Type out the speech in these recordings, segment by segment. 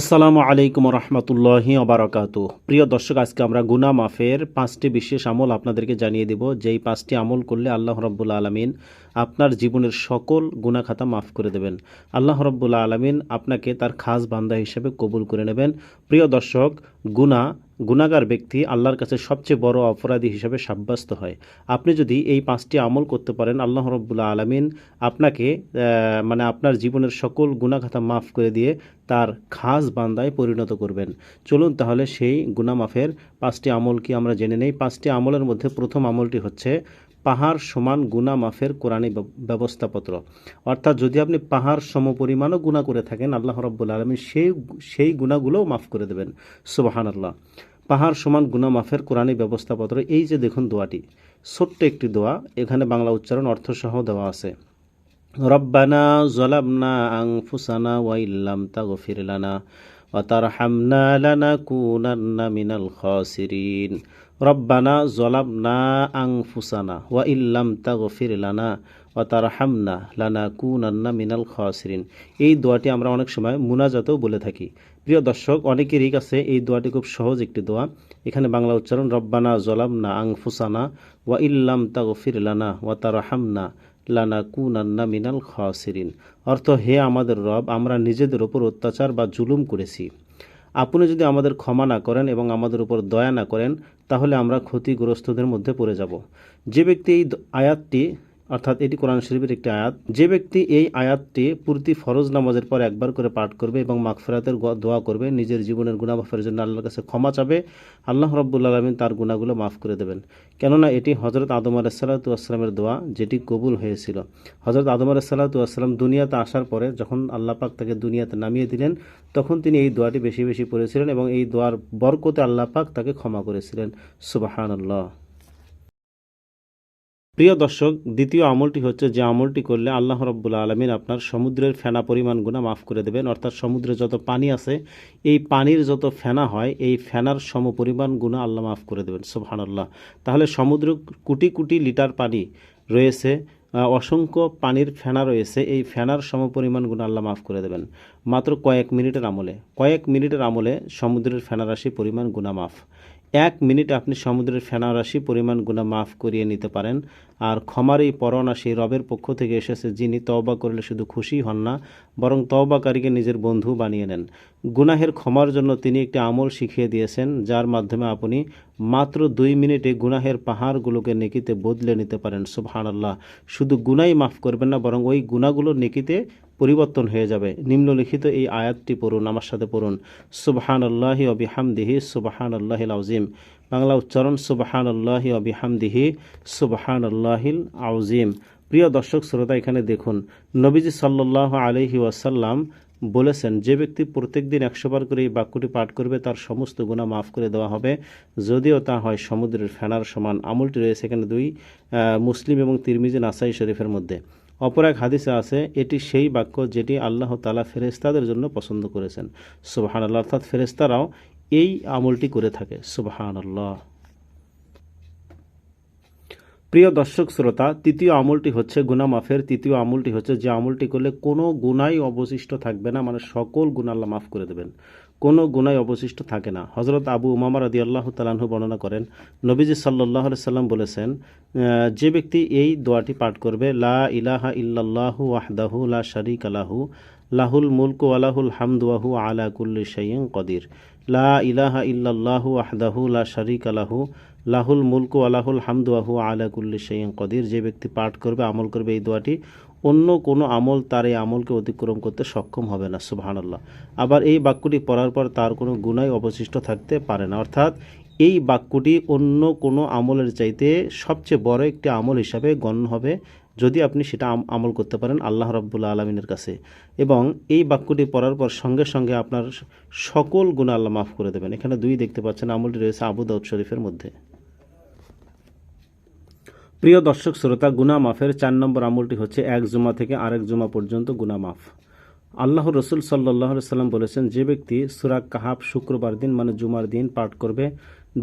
আসসালামু আলাইকুম রহমতুল্লাহি অবরাকাত প্রিয় দর্শক, আজকে আমরা গুনা মাফের পাঁচটি বিশেষ আমল আপনাদেরকে জানিয়ে দেব। যেই পাঁচটি আমল করলে আল্লাহ রব্বুল আলমিন আপনার জীবনের সকল গুনা খাতা মাফ করে দেবেন। আল্লাহ রব্বুল আলমিন আপনাকে তার খাস বান্দা হিসেবে কবুল করে নেবেন। প্রিয় দর্শক গুনা গুনাগার ব্যক্তি আল্লাহর কাছে সবচেয়ে বড় অপরাধী হিসাবে সাব্যস্ত হয়। আপনি যদি এই পাঁচটি আমল করতে পারেন, আল্লাহ রব্বুল্লা আলমিন আপনাকে মানে আপনার জীবনের সকল গুনাখাতা মাফ করে দিয়ে তার খাস বান্দায় পরিণত করবেন। চলুন তাহলে সেই গুনা মাফের পাঁচটি আমল কি আমরা জেনে নেই? পাঁচটি আমলের মধ্যে প্রথম আমলটি হচ্ছে পাহাড় সমান গুনা মাফের কোরআনী ব্যবস্থাপত্র। অর্থাৎ যদি আপনি পাহাড় সমপরিমাণও গুণা করে থাকেন, আল্লাহ রব্বুল আলমী সেই সেই গুণাগুলোও মাফ করে দেবেন। সুবাহান আল্লাহ পাহাড় সমান গুনা মাফের কোরআনী ব্যবস্থাপত্র, এই যে দেখুন দোয়াটি। ছোট্ট একটি দোয়া, এখানে বাংলা উচ্চারণ অর্থসহ দেওয়া আছে। রব্বানা জলাবনা আংফুসানা ওয়াইল্লাম তাগফির লানা ওয়াতারহামনা লানাকুনান্না মিনাল খাসিরিন। রব্বানা জলাম না আং ফুসানা ওয়া ইল্লাম তাগফির লানা ওয়াতারহামনা লানাকুনান্না মিনাল খাসিরিন। এই দোয়াটি আমরা অনেক সময় মুনাজাতেও বলে থাকি। প্রিয় দর্শক অনেকেরই কাছে এই দোয়াটি খুব সহজ একটি দোয়া। এখানে বাংলা উচ্চারণ রব্বানা জলাম না আং ফুসানা ওয়া ইল্লাম তাগফির লানা ওয়া তার হামনা লানা কুনান্না মিনাল খাসিরিন। অর্থ, হে আমাদের রব, আমরা নিজেদের ওপর অত্যাচার বা জুলুম করেছি। আপনি যদি আমাদের ক্ষমা না করেন এবং আমাদের উপর দয়া না করেন, তাহলে আমরা ক্ষতিগ্রস্তদের মধ্যে পড়ে যাব। যে ব্যক্তি এই আয়াতটি অর্থাৎ এটি কোরআন শরীফের একটি আয়াত। যে ব্যক্তি এই আয়াতটি পূর্তি ফরজ নামাজের পর একবার করে পাঠ করবে এবং মাগফিরাতের দোয়া করবে, নিজের জীবনের গুণামাফের জন্য আল্লাহর কাছে ক্ষমা চাবে, আল্লাহ রব্বুল আলমিন তার গুণাগুলো মাফ করে দেবেন। কেননা এটি হজরত আদম আলাইসাল্লাতু আসসালামের দোয়া, যেটি কবুল হয়েছিল। হজরত আদম আলাইসাল্লাতু আসসালাম দুনিয়াতে আসার পরে যখন আল্লাহ পাক তাকে দুনিয়াতে নামিয়ে দিলেন, তখন তিনি এই দোয়াটি বেশি বেশি পড়েছিলেন এবং এই দোয়ার বরকতে আল্লাহ পাক তাকে ক্ষমা করেছিলেন। সুবাহান আল্লাহ প্রিয় দর্শক, দ্বিতীয় আমলটি হচ্ছে যে আমলটি করলে আল্লাহ রব্বুল আলমিন আপনার সমুদ্রের ফেনা পরিমাণ গুণা মাফ করে দেবেন। অর্থাৎ সমুদ্রে যত পানি আছে, এই পানির যত ফেনা হয়, এই ফেনার সমপরিমাণ গুণা আল্লাহ মাফ করে দেবেন। সুবহান আল্লাহ তাহলে সমুদ্র কোটি কোটি লিটার পানি রয়েছে অসংখ্য পানির ফেনা রয়েছে, এই ফেনার সমপরিমাণ গুণ আল্লাহ মাফ করে দেবেন। মাত্র কয়েক মিনিটের আমলে, কয়েক মিনিটের আমলে সমুদ্রের ফেনারাশি পরিমাণ গুণা মাফ। এক মিনিট আপনি সমুদ্রের ফেনারাশি পরিমাণ গুণা মাফ করিয়ে নিতে পারেন। আর ক্ষমার এই পরনা সেই রবের পক্ষ থেকে এসেছে, যিনি তওবা করলে শুধু খুশি হন না, বরং তওবাকারীকে নিজের বন্ধু বানিয়ে নেন। গুনাহের ক্ষমার জন্য তিনি একটি আমল শিখিয়ে দিয়েছেন, যার মাধ্যমে আপনি মাত্র দুই মিনিটে গুনাহের পাহাড়গুলোকে নেকিতে বদলে নিতে পারেন। সুবহান আল্লাহ শুধু গুনাই মাফ করবেন না, বরং ওই গুণাগুলো নেকিতে পরিবর্তন হয়ে যাবে। নিম্নলিখিত এই আয়াতটি পড়ুন, আমার সাথে পড়ুন। সুবহান আল্লাহি অবিহামদিহি সুবহান আল্লাহিল আউজিম বাংলা উচ্চারণ সুবহান আল্লাহি অবিহামদিহি সুবহান আল্লাহিল আউজিম প্রিয় দর্শক, শ্রোতা, এখানে দেখুন, নবীজি সাল্লাহ আলহি ওয়াসাল্লাম বলেছেন, যে ব্যক্তি প্রত্যেকদিন একশো বার করে এই বাক্যটি পাঠ করবে, তার সমস্ত গুণা মাফ করে দেওয়া হবে। যদিও তা হয় সমুদ্রের ফেনার সমান। আমলটি রয়েছে এখানে দুই মুসলিম এবং তিরমিজি নাসাই শরীফের মধ্যে। অপর এক হাদিসে আছে, এটি সেই বাক্য যেটি আল্লাহ তালা ফেরেস্তাদের জন্য পছন্দ করেছেন। সুবাহান আল্লাহ অর্থাৎ ফেরেস্তারাও এই আমলটি করে থাকে। সুবাহান আল্লাহ প্রিয় দর্শক, শ্রোতা, তৃতীয় আমলটি হচ্ছে গুনা মাফের। তৃতীয় আমলটি হচ্ছে যে আমলটি করলে কোনো গুনাই অবশিষ্ট থাকবে না মানে সকল গুণ আল্লাহ মাফ করে দেবেন। কোনো গুণায় অবশিষ্ট থাকে না। হজরত আবু উমামা রাদি আল্লাহ তালাহু বর্ণনা করেন, নবীজি সাল্লাহ সাল্লাম বলেছেন যে ব্যক্তি এই দোয়াটি পাঠ করবে, লা ইলাহা ইল্লাল্লাহু ওয়াহদাহু লা শারিক আলাহু লাহুল মুলকু আলাহুল হামদুয়াহু আলা কুল্লি কদির। লা ইলাহা ইল্লাল্লাহু ওয়াহদাহু লা শারিক আলাহু লাহুল মুলকু আলাহুল হামদুয়াহু আলা কুল্লি শাইইন কদির। যে ব্যক্তি পাঠ করবে, আমল করবে এই দোয়াটি অন্য কোনো আমল তার এই আমলকে অতিক্রম করতে সক্ষম হবে না, সুবহানাল্লাহ। আবার এই বাক্যটি পড়ার পর তার কোনো গুণাই অবশিষ্ট থাকতে পারে না। অর্থাৎ এই বাক্যটি অন্য কোনো আমলের চাইতে সবচেয়ে বড় একটি আমল হিসাবে গণ্য হবে যদি আপনি সেটা আম- আমল করতে পারেন আল্লাহ রব্বুল্লা আলমিনের কাছে। এবং এই বাক্যটি পড়ার পর সঙ্গে সঙ্গে আপনার সকল গুণ আল্লাহ মাফ করে দেবেন। এখানে দুই দেখতে পাচ্ছেন, আমলটি রয়েছে আবু দাউদ শরীফের মধ্যে। প্রিয় দর্শক শ্রোতা গুনা মাফের চার নম্বর আমলটি হচ্ছে এক জুমা থেকে আরেক জুমা পর্যন্ত গুনা মাফ। আল্লাহ রসুল সাল্লাহ সাল্লাম বলেছেন, যে ব্যক্তি সুরাক কাহাব শুক্রবার দিন মানে জুমার দিন পাঠ করবে,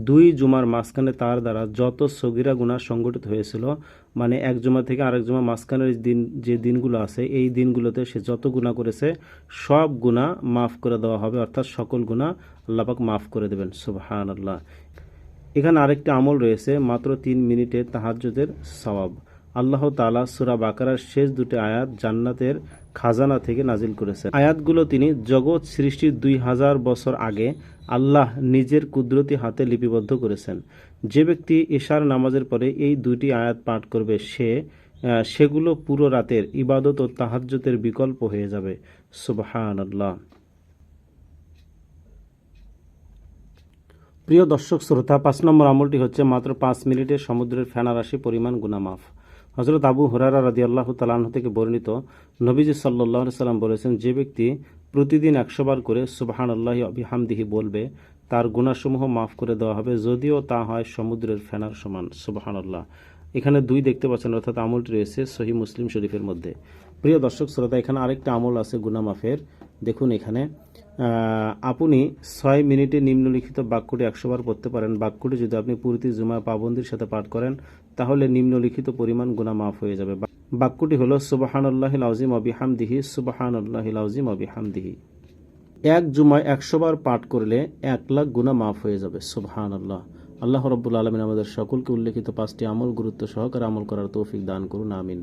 দুই জুমার মাঝখানে তার দ্বারা যত সগিরা গুণা সংগঠিত হয়েছিল মানে এক জুমা থেকে আরেক জুমা মাঝখানের দিন, যে দিনগুলো আছে, এই দিনগুলোতে সে যত গুণা করেছে, সব গুণা মাফ করে দেওয়া হবে, অর্থাৎ সকল গুণা আল্লাপাক মাফ করে দেবেন। সুবহান আল্লাহ এখানে আরেকটি আমল রয়েছে, মাত্র তিন মিনিটে তাহাজ্জুদের সওয়াব। আল্লাহ তালা সুরা বাকারার শেষ দুটি আয়াত জান্নাতের খাজানা থেকে নাজিল করেছেন। আয়াতগুলো তিনি জগৎ সৃষ্টির দুই হাজার বছর আগে আল্লাহ নিজের কুদরতি হাতে লিপিবদ্ধ করেছেন। যে ব্যক্তি ঈশার নামাজের পরে এই দুইটি আয়াত পাঠ করবে, সে সেগুলো পুরো রাতের ইবাদত ও তাহাজ্জুদের বিকল্প হয়ে যাবে। সুবহানাল্লাহ। প্রিয় দর্শক, শ্রোতা, পাঁচ নম্বর আমলটি হচ্ছে মাত্র পাঁচ মিনিটে সমুদ্রের ফেনারাশি পরিমাণ গুনামাফ হজরত আবু হুরারা রাদি আল্লাহ তালাহ থেকে বর্ণিত নবীজি সাল্লাহ সাল্লাম বলেছেন, যে ব্যক্তি প্রতিদিন একশো বার করে সুবাহান আল্লাহ আবিহামদিহি বলবে, তার গুণাসমূহ মাফ করে দেওয়া হবে, যদিও তা হয় সমুদ্রের ফেনার সমান। সুবাহান আল্লাহ এখানে দুই দেখতে পাচ্ছেন, অর্থাৎ আমলটি রয়েছে সহি মুসলিম শরীফের মধ্যে। প্রিয় দর্শক, শ্রোতা, এখানে আরেকটা আমল আছে গুনামাফের। দেখুন এখানে। আপনি ছয় মিনিটে নিম্নলিখিত বাক্যটি একশো বার পড়তে পারেন। বাক্যটি যদি আপনি পুরীতি জুমা পাবন্দির সাথে পাঠ করেন, তাহলে নিম্নলিখিত পরিমাণ গুণা মাফ হয়ে যাবে। বাক্যটি হলো সুবাহান আল্লাহ আজিম অবিহামদিহি সুবাহান আল্লাহ আজিম অবিহামদিহি এক জুমায় একশো বার পাঠ করলে এক লাখ গুণা মাফ হয়ে যাবে। সুবহান আল্লাহ আল্লাহ রব্বুল আলমিন আমাদের সকলকে উল্লেখিত পাঁচটি আমল গুরুত্ব সহকারে আমল করার তৌফিক দান করুন। আমিন।